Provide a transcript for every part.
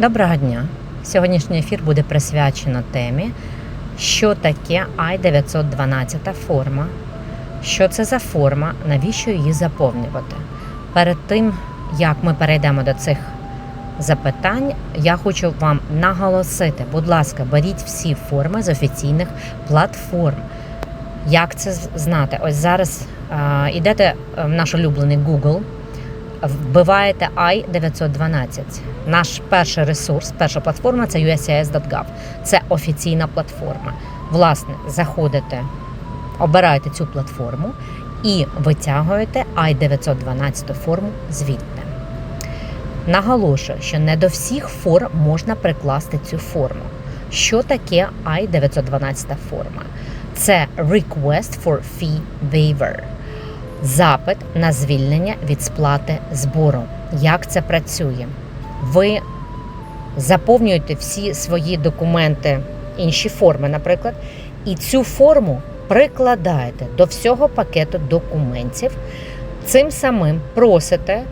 Доброго дня! Сьогоднішній ефір буде присвячено темі, що таке I-912 форма, що це за форма, навіщо її заповнювати. Перед тим, як ми перейдемо до цих запитань, я хочу вам наголосити, будь ласка, беріть всі форми з офіційних платформ. Як це знати? Ось зараз йдете в наш улюблений Google, вбиваєте i912. Наш перший ресурс, перша платформа це uscis.gov. Це офіційна платформа. Власне, заходите, обираєте цю платформу і витягуєте i912 форму звідти. Наголошую, що не до всіх форм можна прикласти цю форму. Що таке i912 форма? Це Request for Fee Waiver запит на звільнення від сплати збору. Як це працює? Ви заповнюєте всі свої документи, інші форми, наприклад, і цю форму прикладаєте до всього пакету документів. Цим самим просите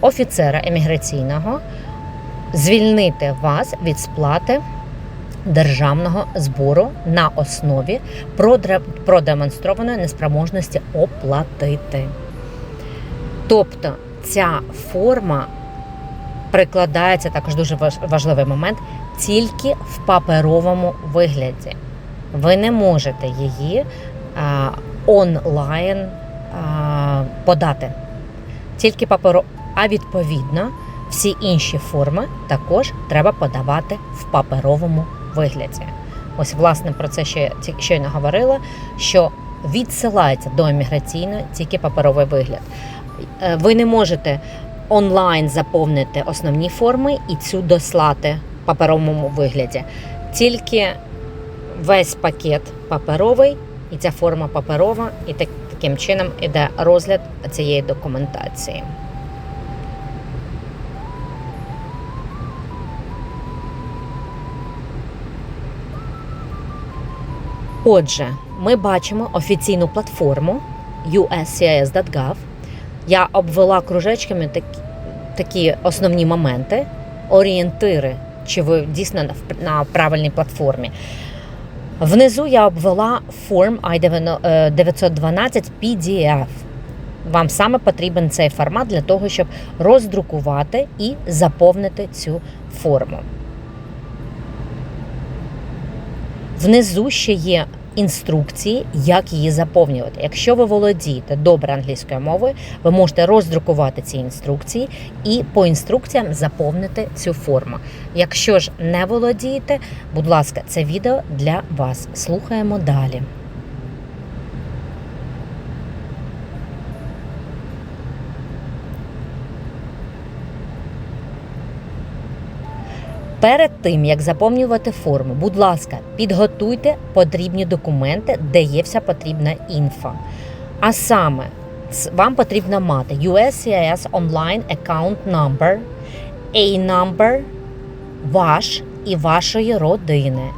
офіцера еміграційного звільнити вас від сплати державного збору на основі продемонстрованої неспроможності оплатити. Тобто ця форма прикладається також дуже важ- важливий момент тільки в паперовому вигляді. Ви не можете її а, онлайн а, подати. Тільки паперо, а відповідно всі інші форми також треба подавати в паперовому вигляді. Ось, власне, про це ще щойно говорила, що відсилається до імміграційної тільки паперовий вигляд. Е, Ви не можете онлайн заповнити основні форми і цю дослати в паперовому вигляді. Тільки весь пакет паперовий, і ця форма паперова, і таким чином іде розгляд цієї документації. Отже, ми бачимо офіційну платформу uscis.gov. Я обвела кружечками такі, такі основні моменти, орієнтири, чи ви дійсно на, правильній платформі. Внизу я обвела форм I912 PDF. Вам саме потрібен цей формат для того, щоб роздрукувати і заповнити цю форму. Внизу ще є інструкції, як її заповнювати. Якщо ви володієте добре англійською мовою, ви можете роздрукувати ці інструкції і по інструкціям заповнити цю форму. Якщо ж не володієте, будь ласка, це відео для вас. Слухаємо далі. Перед тим як заповнювати форму, будь ласка, підготуйте потрібні документи, де є вся потрібна інфа. А саме, вам потрібно мати USCIS Online Account Number, A-Number, ваш і вашої родини,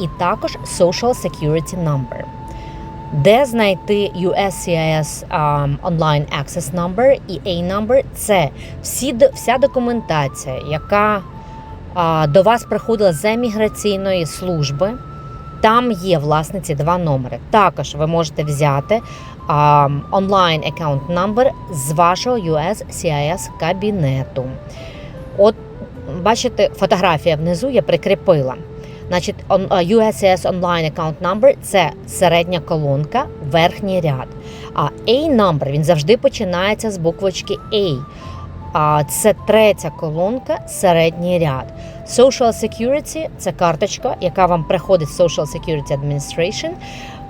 і також Social Security Number. Де знайти USCIS um, Online Access Number і A-Number – це всі, вся документація, яка до вас приходила з еміграційної служби. Там є власне ці два номери. Також ви можете взяти онлайн аккаунт номер з вашого USCIS кабінету. От бачите, фотографія внизу я прикріпила. Значить, USCIS Online Account Number – це середня колонка, верхній ряд. А A-number, він завжди починається з буквочки A. А це третя колонка, середній ряд. Social Security – це карточка, яка вам приходить з Social Security Administration.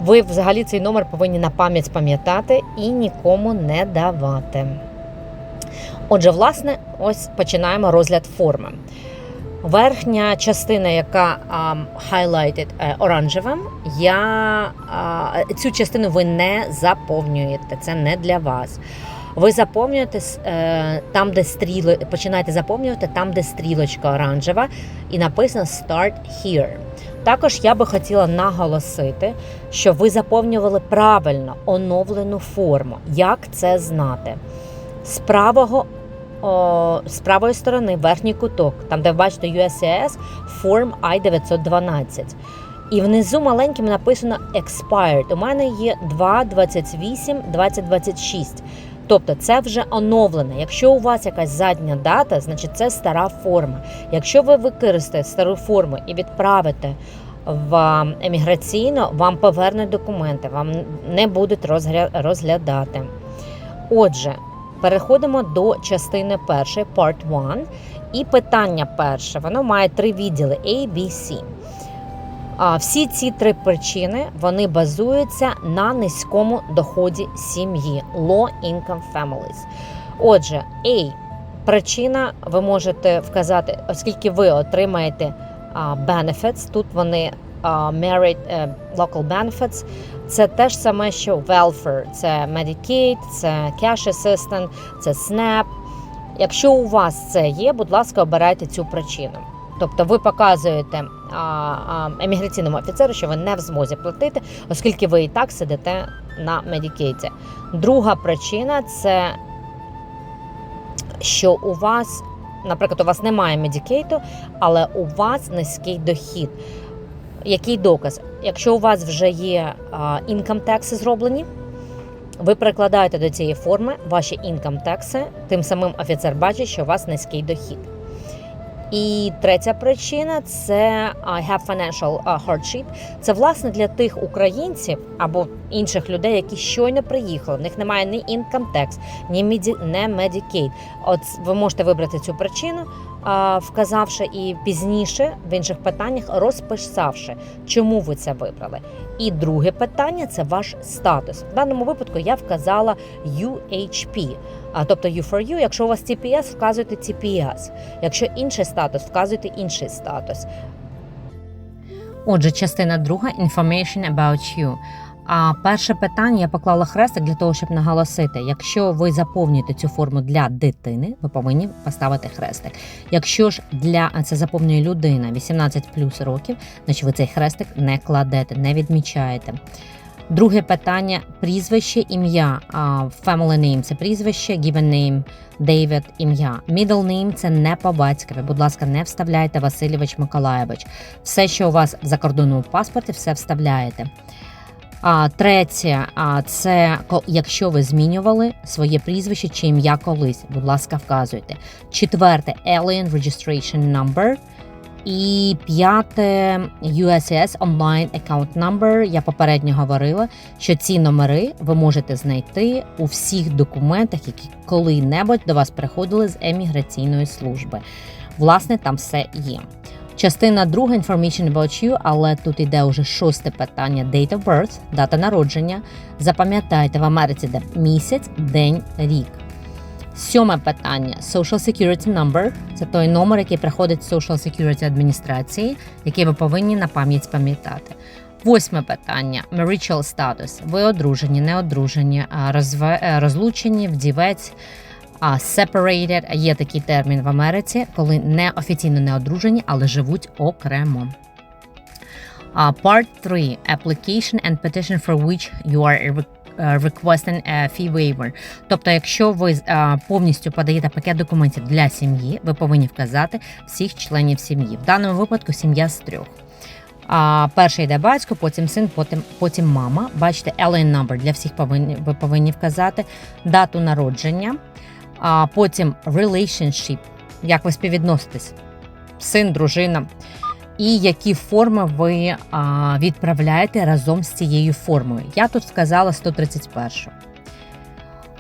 Ви взагалі цей номер повинні на пам'ять пам'ятати і нікому не давати. Отже, власне, ось починаємо розгляд форми. Верхня частина, яка highlighted е, оранжевим, я, цю частину ви не заповнюєте. Це не для вас. Ви заповнюєте е, там, де стріло, починаєте заповнювати там, де стрілочка оранжева, і написано Start here. Також я би хотіла наголосити, що ви заповнювали правильно оновлену форму. Як це знати? З правого о, з правої сторони верхній куток, там де ви бачите USCIS Form I-912. І внизу маленьким написано Expired. У мене є 228 2026. Тобто це вже оновлене. Якщо у вас якась задня дата, значить це стара форма. Якщо ви використаєте стару форму і відправите в еміграційно, вам повернуть документи, вам не будуть розгля- розглядати. Отже, переходимо до частини першої, part 1. І питання перше, воно має три відділи A, B, C. А всі ці три причини вони базуються на низькому доході сім'ї Low Income Families. Отже, A причина ви можете вказати, оскільки ви отримаєте benefits, тут вони married е, local benefits, це те ж саме, що welfare, це Medicaid, це cash assistant, це SNAP. Якщо у вас це є, будь ласка, обирайте цю причину. Тобто ви показуєте еміграційному офіцеру, що ви не в змозі платити, оскільки ви і так сидите на медікейті. Друга причина це що у вас, наприклад, у вас немає медікейту, але у вас низький дохід. Який доказ? Якщо у вас вже є income tax зроблені, ви прикладаєте до цієї форми ваші income tax, тим самим офіцер бачить, що у вас низький дохід. І третя причина це I have financial hardship. Це власне для тих українців або інших людей, які щойно приїхали. В них немає ні income tax, ні Medicaid. От ви можете вибрати цю причину, вказавши і пізніше в інших питаннях розписавши, чому ви це вибрали. І друге питання це ваш статус. В даному випадку я вказала UHP. Тобто U4U, якщо у вас TPS, вказуйте TPS. Якщо інший статус, вказуйте інший статус. Отже, частина друга Information about you. А перше питання я поклала хрестик для того, щоб наголосити. Якщо ви заповнюєте цю форму для дитини, ви повинні поставити хрестик. Якщо ж для це заповнює людина 18 плюс років, значить ви цей хрестик не кладете, не відмічаєте. Друге питання: прізвище, ім'я. Family name – це прізвище, given name – David, ім'я. Middle name – це не по батькові. Будь ласка, не вставляйте Васильович Миколаєвич. Все, що у вас в закордонному паспорті, все вставляєте. А, третє, а, це якщо ви змінювали своє прізвище чи ім'я колись, будь ласка, вказуйте. Четверте Alien Registration Number. І п'яте USS Online Account Number. Я попередньо говорила, що ці номери ви можете знайти у всіх документах, які коли-небудь до вас приходили з еміграційної служби. Власне, там все є. Частина друга Information about you, але тут іде уже шосте питання: Date of birth, дата народження. Запам'ятайте в Америці де місяць, день, рік. Сьоме питання Social Security Number. Це той номер, який приходить з Social Security адміністрації, який ви повинні на пам'ять пам'ятати. Восьме питання Marital Status. Ви одружені, не одружені, е, розлучені, вдівець. А separated є такий термін в Америці, коли не офіційно не одружені, але живуть окремо. А, Part 3. Application and petition for which you are е, requesting a fee waiver. Тобто, якщо ви е, повністю подаєте пакет документів для сім'ї, ви повинні вказати всіх членів сім'ї. В даному випадку сім'я з трьох. А, перший йде батько, потім син, потім, потім мама. Бачите, LN number для всіх повинні, ви повинні вказати дату народження, а потім relationship, як ви співвідноситесь, син, дружина, і які форми ви а, відправляєте разом з цією формою. Я тут вказала 131.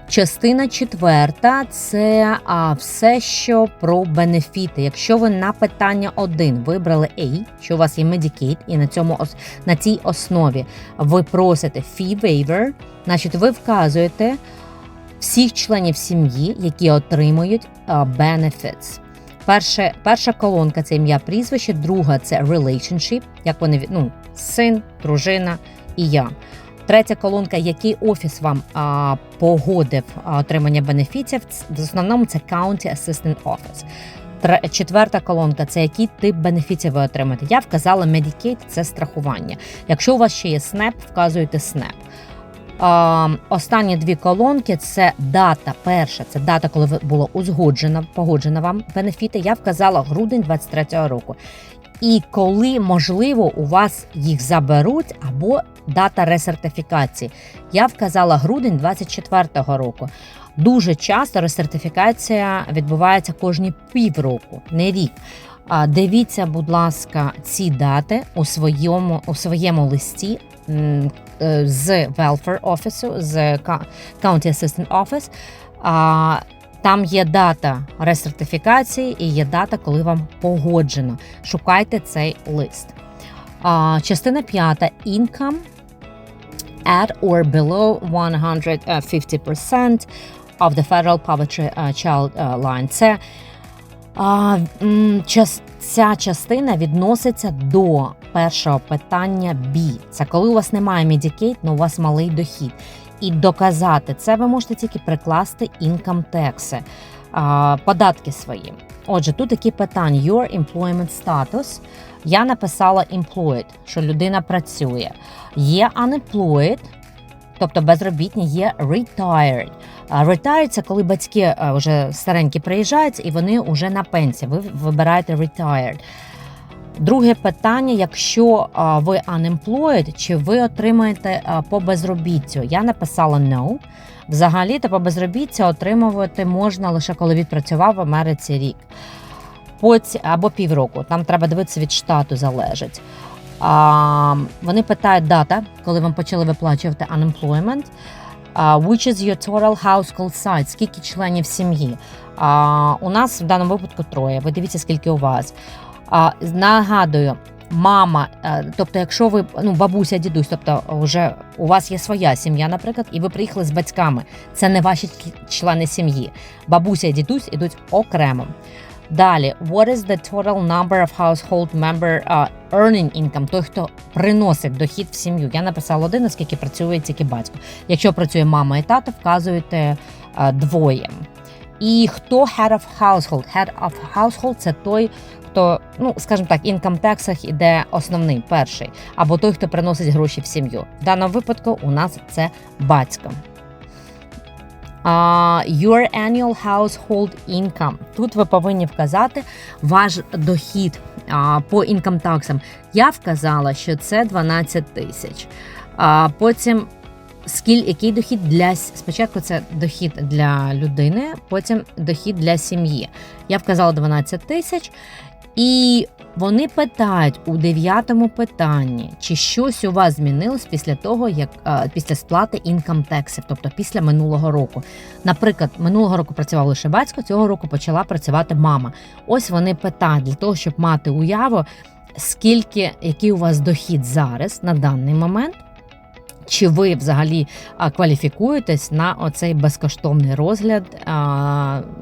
Частина четверта це а, все, що про бенефіти. Якщо ви на питання 1 вибрали A, що у вас є Medicaid, і на цьому на цій основі ви просите fee waiver, значить ви вказуєте всіх членів сім'ї, які отримують а, benefits. Перше, перша колонка це ім'я прізвище, друга це relationship, як вони ну, син, дружина і я. Третя колонка, який офіс вам а, погодив а, отримання бенефітів. Ц- В основному це County Assistant Office. Тре- Четверта колонка це який тип бенефітів ви отримаєте. Я вказала Medicaid – це страхування. Якщо у вас ще є SNAP, вказуєте SNAP. Останні дві колонки це дата. Перша це дата, коли було узгоджено, погоджено вам бенефіти. Я вказала грудень 23-го року. І коли можливо у вас їх заберуть, або дата ресертифікації. Я вказала грудень 24-го року. Дуже часто ресертифікація відбувається кожні півроку, не рік. Дивіться, будь ласка, ці дати у своєму, у своєму листі з Welfare Office, з County Assistant Office. Там є дата ресертифікації і є дата, коли вам погоджено. Шукайте цей лист. Частина п'ята income at or below 150% of the federal poverty uh, child uh, line. Це ця частина відноситься до першого питання B. Це коли у вас немає Medicaid, але у вас малий дохід. І доказати це ви можете тільки прикласти income tax, податки свої. Отже, тут такі питання: Your employment status. Я написала employed, що людина працює. Є unemployed, тобто безробітні, є retired. Retired – це коли батьки е, вже старенькі приїжджають і вони вже на пенсії. Ви вибираєте retired. Друге питання: якщо ви unemployed, чи ви отримаєте по безробіттю? Я написала no. Взагалі, то по безробіттю отримувати можна лише коли відпрацював в Америці рік. Або півроку. Там треба дивитися від штату залежить. А, вони питають дата, коли вам почали виплачувати unemployment. А, which is your total household size? Скільки членів сім'ї? А, у нас в даному випадку троє. Ви дивіться, скільки у вас. А, нагадую, мама, е, тобто, якщо ви ну, бабуся, дідусь, тобто вже у вас є своя сім'я, наприклад, і ви приїхали з батьками, це не ваші члени сім'ї. Бабуся і дідусь ідуть окремо. Далі, what is the total number of household member uh, earning income? Той, хто приносить дохід в сім'ю. Я написала один, оскільки працює тільки батько. Якщо працює мама і тато, вказуєте uh, двоє. І хто head of household? Head of household – це той, хто, ну скажімо так, tax іде основний, перший, або той, хто приносить гроші в сім'ю. В даному випадку у нас це батько. А, your annual household income. Тут ви повинні вказати ваш дохід а, по tax. Я вказала, що це 12 тисяч. А потім скіль, який дохід для спочатку це дохід для людини, потім дохід для сім'ї. Я вказала 12 тисяч, і вони питають у дев'ятому питанні, чи щось у вас змінилось після того, як е, після сплати tax, тобто після минулого року. Наприклад, минулого року працював лише батько, цього року почала працювати мама. Ось вони питають для того, щоб мати уяву, скільки який у вас дохід зараз на даний момент. Чи ви взагалі кваліфікуєтесь на оцей безкоштовний розгляд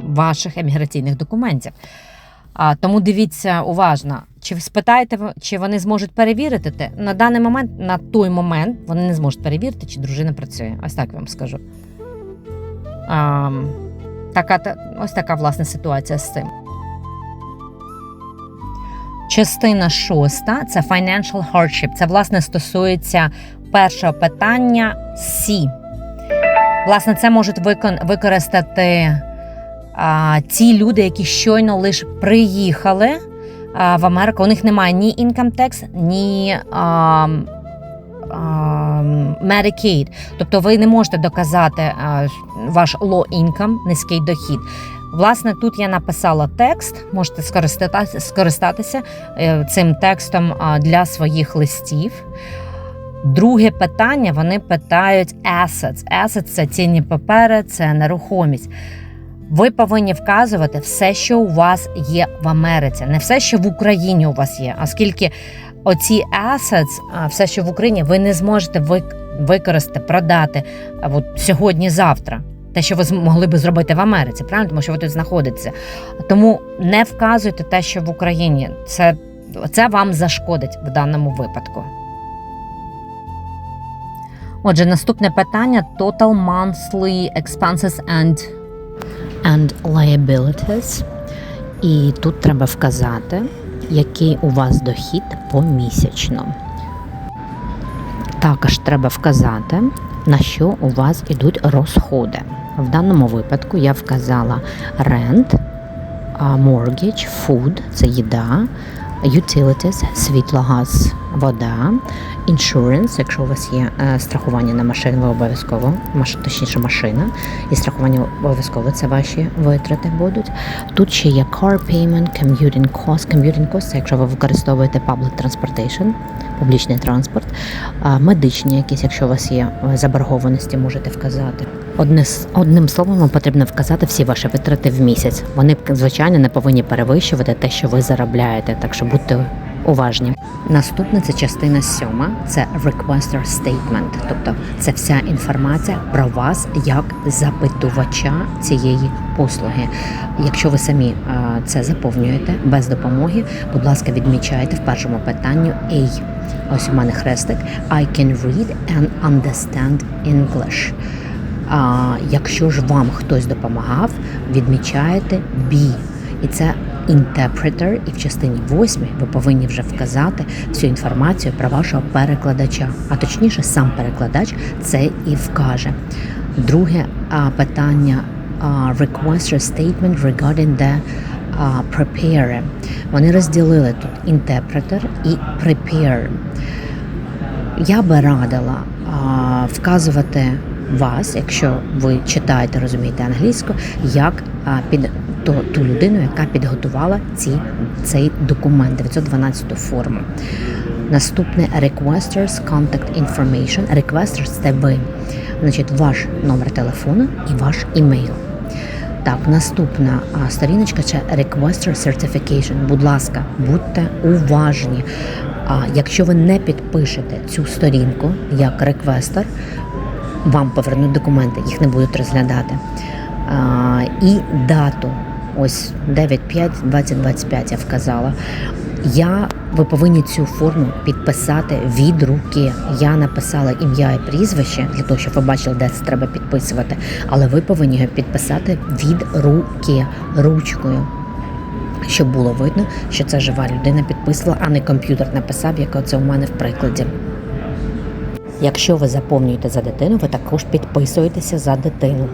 ваших еміграційних документів? А, тому дивіться уважно, чи спитаєте, чи вони зможуть перевірити те. На даний момент, на той момент, вони не зможуть перевірити, чи дружина працює. Ось так вам скажу. А, така, ось така власне ситуація з цим. Частина шоста це financial hardship. Це власне стосується першого питання Сі. Власне, це можуть використати а, ті люди, які щойно лише приїхали а, в Америку. У них немає ні income tax, ні а, а, Medicaid. Тобто ви не можете доказати а, ваш low income, низький дохід. Власне, тут я написала текст, можете скористатися е, цим текстом для своїх листів. Друге питання вони питають assets. Assets – це цінні папери, це нерухомість. Ви повинні вказувати все, що у вас є в Америці, не все, що в Україні у вас є, оскільки оці assets, все, що в Україні, ви не зможете вик- використати, продати от сьогодні-завтра. Те, що ви змогли би зробити в Америці, правильно? Тому що ви тут знаходитеся. Тому не вказуйте те, що в Україні. Це, це вам зашкодить в даному випадку. Отже, наступне питання: total monthly expenses and, and liabilities. І тут треба вказати, який у вас дохід помісячно. Також треба вказати на що у вас йдуть розходи. В даному випадку я вказала rent, mortgage, food – це їда, utilities – світло, газ, вода, insurance, якщо у вас є е, страхування на машину, ви обов'язково, маш, точніше машина, і страхування обов'язково це ваші витрати будуть. Тут ще є car payment, commuting cost. Commuting cost – це якщо ви використовуєте public transportation, публічний транспорт, медичні якісь, якщо у вас є е, заборгованості, можете вказати. Одне, одним словом, вам потрібно вказати всі ваші витрати в місяць. Вони, звичайно, не повинні перевищувати те, що ви заробляєте, так що будьте уважні. Наступна це частина сьома, це requester statement, тобто це вся інформація про вас як запитувача цієї послуги. Якщо ви самі е, це заповнюєте без допомоги, будь ласка, відмічайте в першому питанню A. Ось у мене хрестик I can read and understand English. А якщо ж вам хтось допомагав, відмічаєте B. І це interpreter, і в частині 8 ви повинні вже вказати всю інформацію про вашого перекладача. А точніше, сам перекладач це і вкаже. Друге а, питання а, requester statement regarding the а, preparer. Вони розділили тут interpreter і prepare. Я би радила а, вказувати вас, якщо ви читаєте, розумієте англійську, як а, під то, ту людину, яка підготувала ці, цей документ 912 форму. Наступне requesters contact information. Requesters – це ви. Значить, ваш номер телефону і ваш імейл. Так, наступна сторіночка це Requester Certification. Будь ласка, будьте уважні. А, якщо ви не підпишете цю сторінку як реквестер, вам повернуть документи, їх не будуть розглядати. А, і дату, ось 9.5.2025 я вказала. Я, ви повинні цю форму підписати від руки. Я написала ім'я і прізвище для того, щоб ви бачили, де це треба підписувати. Але ви повинні його підписати від руки, ручкою. Щоб було видно, що це жива людина підписала, а не комп'ютер написав, як оце у мене в прикладі. Якщо ви заповнюєте за дитину, ви також підписуєтеся за дитину.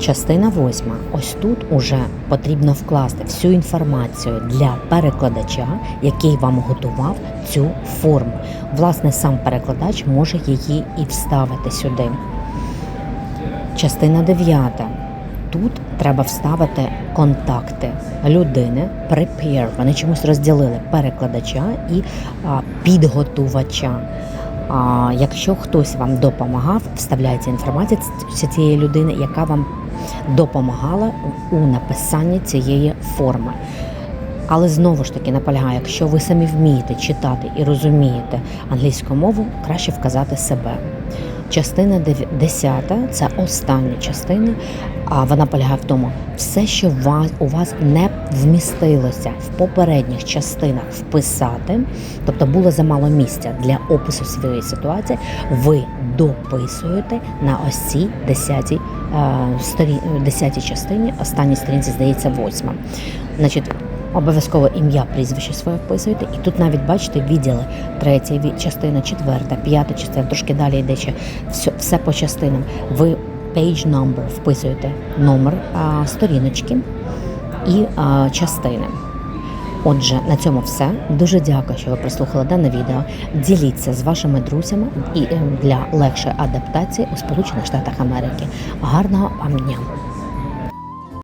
Частина восьма. Ось тут уже потрібно вкласти всю інформацію для перекладача, який вам готував цю форму. Власне, сам перекладач може її і вставити сюди. Частина дев'ята. Тут треба вставити контакти людини, prepare. Вони чомусь розділили перекладача і а, підготувача. А якщо хтось вам допомагав, вставляється інформація цієї людини, яка вам допомагала у написанні цієї форми. Але знову ж таки наполягаю, якщо ви самі вмієте читати і розумієте англійську мову, краще вказати себе. Частина 10 – це остання частина, а вона полягає в тому, все, що вас, у вас не вмістилося в попередніх частинах вписати, тобто було замало місця для опису своєї ситуації, ви дописуєте на ось цій 10 е, сторі, 10 частині, останній сторінці, здається, 8. Значить, Обов'язково ім'я, прізвище своє вписуєте, і тут навіть бачите відділи третя частина, четверта, п'ята частина, трошки далі йде ще все, все по частинам. Ви page number вписуєте номер а, сторіночки і а, частини. Отже, на цьому все. Дуже дякую, що ви прослухали дане відео. Діліться з вашими друзями і е, для легшої адаптації у Сполучених Штатах Америки. Гарного вам дня!